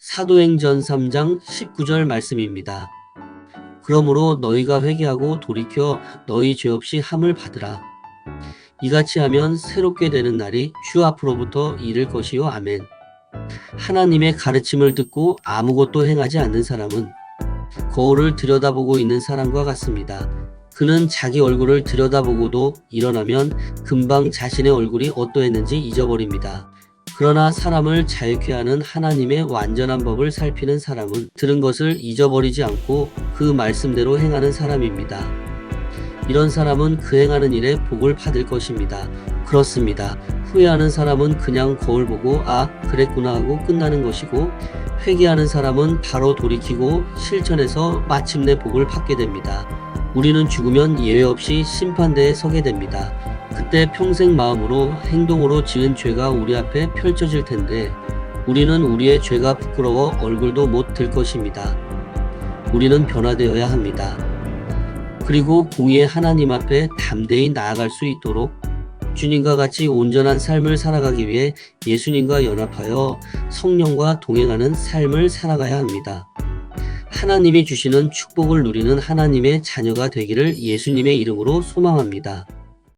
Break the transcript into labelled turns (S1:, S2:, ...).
S1: 사도행전 3장 19절 말씀입니다. 그러므로 너희가 회개하고 돌이켜 너희 죄 없이 함을 받으라. 이같이 하면 새롭게 되는 날이 주 앞으로부터 이를 것이요. 아멘. 하나님의 가르침을 듣고 아무것도 행하지 않는 사람은 거울을 들여다보고 있는 사람과 같습니다. 그는 자기 얼굴을 들여다보고도 일어나면 금방 자신의 얼굴이 어떠했는지 잊어버립니다. 그러나 사람을 자유케 하는 하나님의 완전한 법을 살피는 사람은 들은 것을 잊어버리지 않고 그 말씀대로 행하는 사람입니다. 이런 사람은 그 행하는 일에 복을 받을 것입니다. 그렇습니다. 후회하는 사람은 그냥 거울 보고 아, 그랬구나 하고 끝나는 것이고 회개하는 사람은 바로 돌이키고 실천해서 마침내 복을 받게 됩니다. 우리는 죽으면 예외 없이 심판대에 서게 됩니다. 그때 평생 마음으로 행동으로 지은 죄가 우리 앞에 펼쳐질 텐데 우리는 우리의 죄가 부끄러워 얼굴도 못 들 것입니다. 우리는 변화되어야 합니다. 그리고 공의의 하나님 앞에 담대히 나아갈 수 있도록 주님과 같이 온전한 삶을 살아가기 위해 예수님과 연합하여 성령과 동행하는 삶을 살아가야 합니다. 하나님이 주시는 축복을 누리는 하나님의 자녀가 되기를 예수님의 이름으로 소망합니다.